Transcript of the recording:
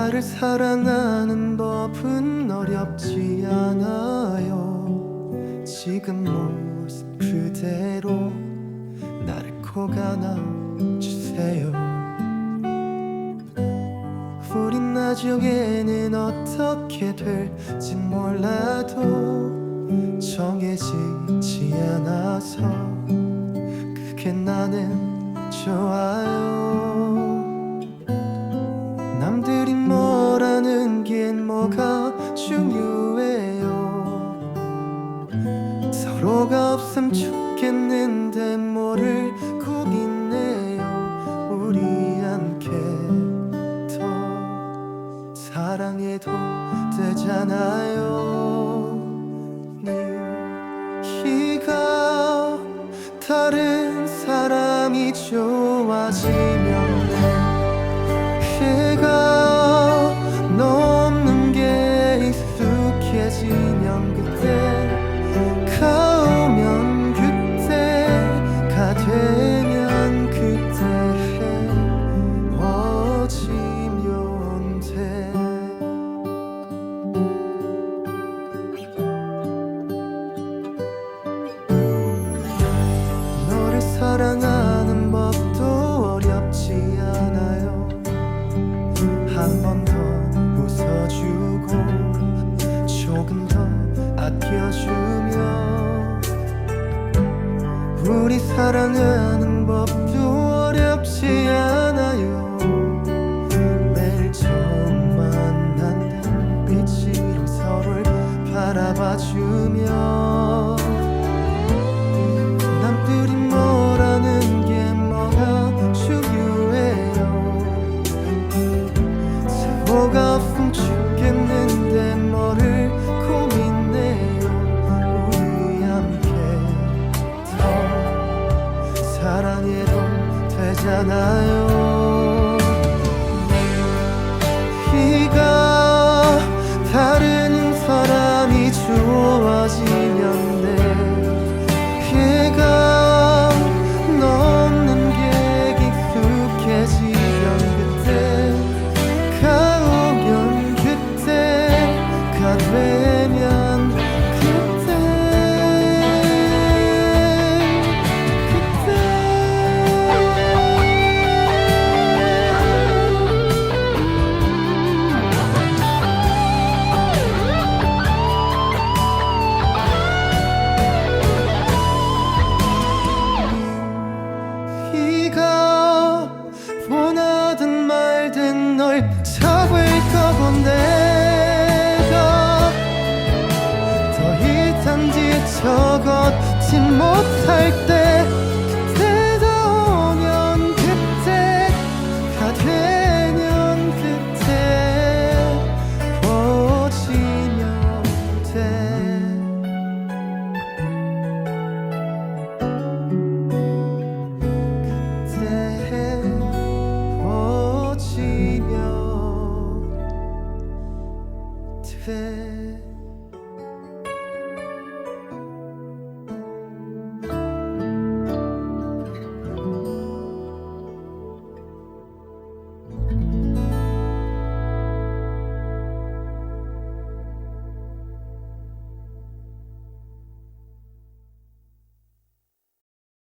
나를 사랑하는 법은 어렵지 않아요. 지금 모습 그대로 나를 꼭 안아주세요. 우린 나중에는 어떻게 될지 몰라도 정해지지 않아서 그게 나는 좋아요 없음 좋겠는데 뭐를 고민해요. 우리 함께 더 사랑해도 되잖아요. 네가 다른 사람이 좋아지면 돼 해가 아껴주며 우리 사랑하는 법도 어렵지 않아요. 매일 처음 만난 빛으로 서로를 바라봐주며 되 잡을 거고 내가 더 이상 지쳐걷지 못할 때 fait